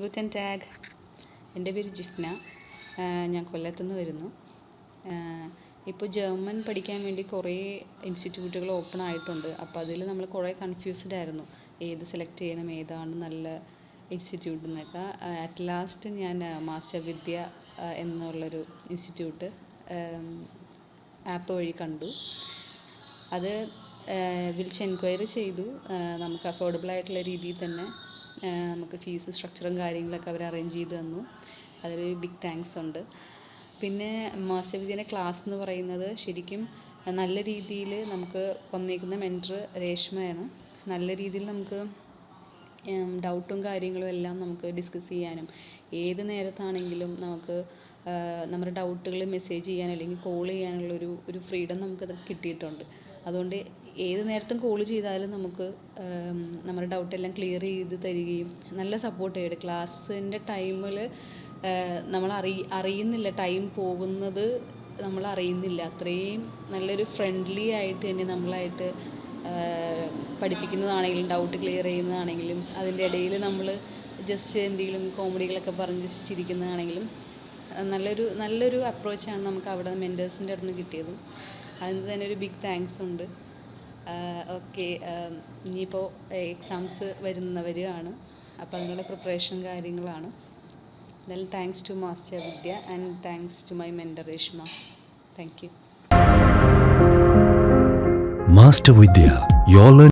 ഗുറ്റൻ tag എന്റെ പേര് ജിഫ്ന. ഞാൻ കൊല്ലത്തുനിന്ന് വരുന്നു. ഇപ്പോൾ ജർമ്മൻ പഠിക്കാൻ വേണ്ടി കുറേ ഇൻസ്റ്റിറ്റ്യൂട്ടുകൾ ഓപ്പൺ ആയിട്ടുണ്ട്. അപ്പോൾ അതിൽ നമ്മൾ കുറേ കൺഫ്യൂസ്ഡ് ആയിരുന്നു. ഏത് സെലക്ട് ചെയ്യണം ഏതാണ് നല്ല ഇൻസ്റ്റിറ്റ്യൂട്ട് എന്നൊക്കെ. അറ്റ് ലാസ്റ്റ് ഞാൻ മാസ്റ്റർ വിദ്യ എന്നുള്ളൊരു ഇൻസ്റ്റിറ്റ്യൂട്ട് ആപ്പ് വഴി കണ്ടു. അത് വിളിച്ച് എൻക്വയറി ചെയ്തു. നമുക്ക് അഫോർഡബിൾ ആയിട്ടുള്ള രീതിയിൽ തന്നെ നമുക്ക് ഫീസ് സ്ട്രക്ചറും കാര്യങ്ങളൊക്കെ അവർ അറേഞ്ച് ചെയ്ത് തന്നു. അതൊരു ബിഗ് താങ്ക്സ് ഉണ്ട്. പിന്നെ മാസ്റ്റർ വിദ്യയുടെ ക്ലാസ് എന്ന് പറയുന്നത് ശരിക്കും നല്ല രീതിയിൽ നമുക്ക് വന്നേക്കുന്ന മെന്റർ രേഷ്മയാണ്. നല്ല രീതിയിൽ നമുക്ക് ഡൗട്ടും കാര്യങ്ങളും എല്ലാം നമുക്ക് ഡിസ്കസ് ചെയ്യാനും ഏത് നേരത്താണെങ്കിലും നമുക്ക് നമ്മുടെ ഡൗട്ടുകൾ മെസ്സേജ് ചെയ്യാൻ അല്ലെങ്കിൽ കോൾ ചെയ്യാനുള്ളൊരു ഒരു ഫ്രീഡം നമുക്കത് കിട്ടിയിട്ടുണ്ട്. അതുകൊണ്ട് ഏത് നേരത്തും കോൾ ചെയ്താലും നമുക്ക് നമ്മുടെ ഡൗട്ട് എല്ലാം ക്ലിയർ ചെയ്ത് തരികയും നല്ല സപ്പോർട്ട് ചെയ്യും ക്ലാസ്സിന്റെ ടൈമിൽ നമ്മൾ അറി അറിയുന്നില്ല ടൈം പോകുന്നത് നമ്മൾ അറിയുന്നില്ല. അത്രയും നല്ലൊരു ഫ്രണ്ട്ലി ആയിട്ട് തന്നെ നമ്മളായിട്ട് പഠിപ്പിക്കുന്നതാണെങ്കിലും ഡൗട്ട് ക്ലിയർ ചെയ്യുന്നതാണെങ്കിലും അതിന്റെ ഇടയിൽ നമ്മൾ ജസ്റ്റ് എന്തെങ്കിലും കോമഡികളൊക്കെ പറഞ്ഞ് ജസ്റ്റ് ചിരിക്കുന്നതാണെങ്കിലും നല്ലൊരു നല്ലൊരു അപ്രോച്ചാണ് നമുക്ക് അവിടെ മെന്റേഴ്സിന്റെ അടുത്ത് നിന്ന് കിട്ടിയത്. അതിന് തന്നെ ഒരു ബിഗ് താങ്ക്സ് ഉണ്ട്. ഓക്കെ ഇനിയിപ്പോൾ എക്സാംസ് വരുന്നവരാണ് അപ്പോൾ അതിനുള്ള പ്രിപ്പറേഷൻ കാര്യങ്ങളാണ്. എന്തായാലും thanks to master Vidya and thanks to my mentor Reshma. Thank you master Vidya യോ learning.